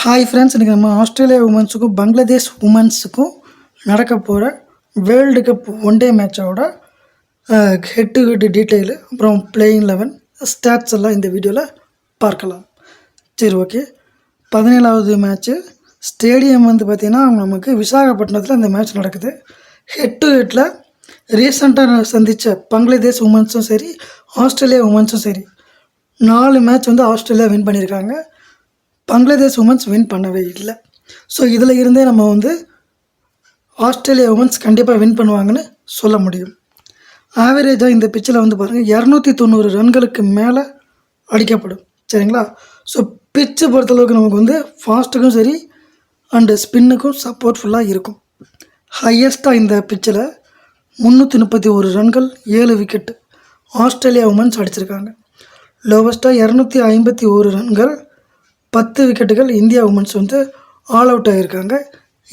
Hi friends இன்றைக்கி நம்ம Australia உமன்ஸுக்கும் Bangladesh உமன்ஸுக்கும் நடக்க போகிற வேர்ல்டு கப் ஒன் டே மேட்சோட ஹெட் டு ஹெட் டீட்டெயிலு அப்புறம் பிளேயிங் லெவன் ஸ்டாட்ஸ் எல்லாம் இந்த வீடியோவில் பார்க்கலாம். சரி ஓகே பதினேழாவது மேட்ச்சு ஸ்டேடியம் வந்து பார்த்திங்கன்னா நமக்கு விசாகப்பட்டினத்தில் இந்த மேட்ச் நடக்குது. ஹெட் டு ஹெட்டில் ரீசெண்டாக சந்தித்த பங்களாதேஷ் உமன்ஸும் சரி ஆஸ்திரேலியா உமன்ஸும் சரி நாலு மேட்ச் வந்து ஆஸ்திரேலியா வின் பண்ணியிருக்காங்க. பங்களாதேஷ் உமன்ஸ் வின் பண்ணவே இல்லை. ஸோ இதில் இருந்தே நம்ம வந்து ஆஸ்திரேலியா உமன்ஸ் கண்டிப்பாக வின் பண்ணுவாங்கன்னு சொல்ல முடியும். ஆவரேஜாக இந்த பிச்சில் வந்து பாருங்கள் இரநூத்தி தொண்ணூறு ரன்களுக்கு மேலே அடிக்கப்படும். சரிங்களா? ஸோ பிச்சு பொறுத்தளவுக்கு நமக்கு வந்து ஃபாஸ்ட்டுக்கும் சரி அண்டு ஸ்பின்னுக்கும் சப்போர்ட்ஃபுல்லாக இருக்கும். ஹையஸ்ட்டாக இந்த பிச்சில் முந்நூற்றி முப்பத்தி ஒரு ரன்கள் ஏழு விக்கெட்டு ஆஸ்திரேலியா உமன்ஸ் அடிச்சிருக்காங்க. லோவஸ்ட்டாக இரநூத்தி ஐம்பத்தி ஒரு ரன்கள் பத்து விக்கெட்டுகள் இந்தியா உமன்ஸ் வந்து ஆல் அவுட் ஆகியிருக்காங்க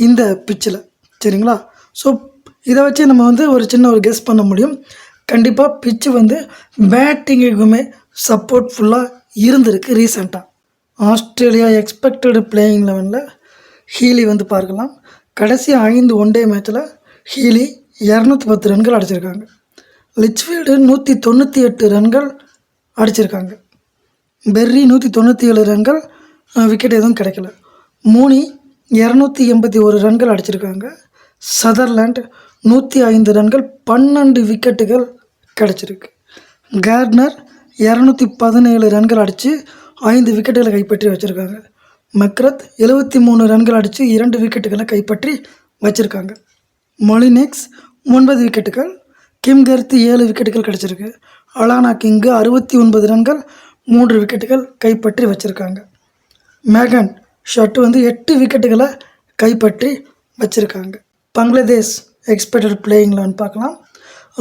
இந்த பிச்சில் சரிங்களா? ஸோ இதை வச்சு நம்ம வந்து ஒரு சின்ன ஒரு கெஸ் பண்ண முடியும். கண்டிப்பாக பிச்சு வந்து பேட்டிங்குக்குமே சப்போர்ட் ஃபுல்லாக இருந்திருக்கு ரீசெண்டாக ஆஸ்திரேலியா எக்ஸ்பெக்டடு பிளேயிங் லெவனில் ஹீலி வந்து பார்க்கலாம். கடைசி ஐந்து ஒன் டே மேட்ச்சில் ஹீலி இரநூத்தி பத்து ரன்கள் அடிச்சிருக்காங்க. லிச்ஃபீல்டு நூற்றி தொண்ணூற்றி எட்டு ரன்கள் அடிச்சிருக்காங்க. பெர்ரி நூற்றி தொண்ணூற்றி ஏழு ரன்கள் விக்கெட் எதுவும் கிடைக்கல. மூணி இரநூத்தி எண்பத்தி ஒரு ரன்கள் அடிச்சிருக்காங்க. சதர்லேண்ட் நூற்றி ஐந்து ரன்கள் பன்னெண்டு விக்கெட்டுகள் கிடச்சிருக்கு. கார்னர் இரநூத்தி பதினேழு ரன்கள் அடித்து ஐந்து விக்கெட்டுகளை கைப்பற்றி வச்சுருக்காங்க. மக்ரத் எழுபத்தி மூணு ரன்கள் அடித்து இரண்டு விக்கெட்டுகளை கைப்பற்றி வச்சுருக்காங்க. மொலினெக்ஸ் ஒன்பது விக்கெட்டுகள் கிம் கர்த்து ஏழு விக்கெட்டுகள் கிடச்சிருக்கு. அலானா கிங்கு அறுபத்தி ஒன்பது ரன்கள் மூன்று விக்கெட்டுகள் கைப்பற்றி வச்சுருக்காங்க. மேகன் ஷர்ட் வந்து எட்டு விக்கெட்டுகளை கைப்பற்றி வச்சுருக்காங்க. பங்களாதேஷ் எக்ஸ்பெக்டட் பிளேயிங்கில் பார்க்கலாம்.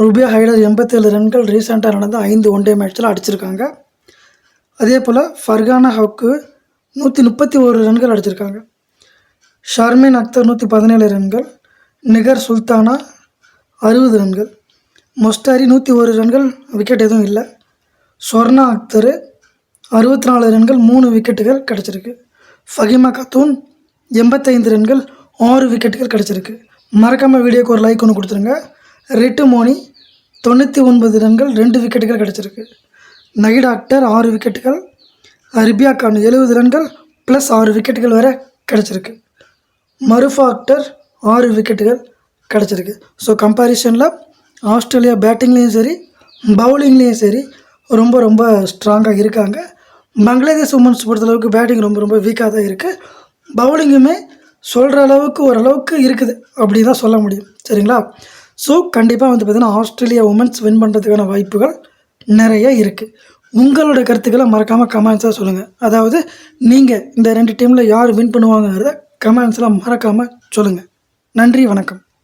ருபியா ஹைடர் எண்பத்தேழு ரன்கள் ரீசெண்டாக நடந்த ஐந்து ஒன் டே மேட்ச்சில் அடிச்சிருக்காங்க. அதே போல் ஃபர்கானா ஹவுக்கு நூற்றி முப்பத்தி ஒரு ரன்கள் அடிச்சிருக்காங்க. ஷர்மின் அக்தர் நூற்றி பதினேழு ரன்கள் நிகர் சுல்தானா அறுபது ரன்கள் மொஸ்டாரி நூற்றி ஒரு ரன்கள் விக்கெட் எதுவும் இல்லை. ஸ்வர்ணா அக்தர் அறுபத்தி நாலு ரன்கள் மூணு விக்கெட்டுகள் கிடச்சிருக்கு. ஃபகிமா கத்தூன் எண்பத்தைந்து ரன்கள் ஆறு விக்கெட்டுகள் கிடச்சிருக்கு. மறக்காமல் வீடியோக்கு ஒரு லைக் ஒன்று கொடுத்துருங்க. ரெட்டு மோனி தொண்ணூற்றி ஒன்பது ரன்கள் ரெண்டு விக்கெட்டுகள் கிடச்சிருக்கு. நகிட் அக்டர் ஆறு விக்கெட்டுகள். ரிபியா கான் எழுபது ரன்கள் ப்ளஸ் ஆறு விக்கெட்டுகள் வரை கிடச்சிருக்கு. மருஃபா அக்டர் ஆறு விக்கெட்டுகள் கிடச்சிருக்கு. ஸோ கம்பேரிஷனில் ஆஸ்திரேலியா பேட்டிங்லேயும் சரி பவுலிங்லேயும் சரி ரொம்ப ரொம்ப ஸ்ட்ராங்காக இருக்காங்க. பங்களாதேஷ் உமன்ஸ் பொறுத்தளவுக்கு பேட்டிங் ரொம்ப ரொம்ப வீக்காக தான் இருக்குது பவுலிங்குமே சொல்கிற அளவுக்கு ஓரளவுக்கு இருக்குது அப்படி தான் சொல்ல முடியும். சரிங்களா? ஸோ கண்டிப்பாக வந்து பார்த்திங்கன்னா ஆஸ்திரேலியா உமன்ஸ் வின் பண்ணுறதுக்கான வாய்ப்புகள் நிறைய இருக்குது உங்களோட கருத்துக்களை மறக்காமல் கமெண்ட்ஸாக சொல்லுங்கள் அதாவது நீங்கள் இந்த ரெண்டு டீமில் யார் வின் பண்ணுவாங்கிறத கமெண்ட்ஸில் மறக்காமல் சொல்லுங்கள் நன்றி வணக்கம்.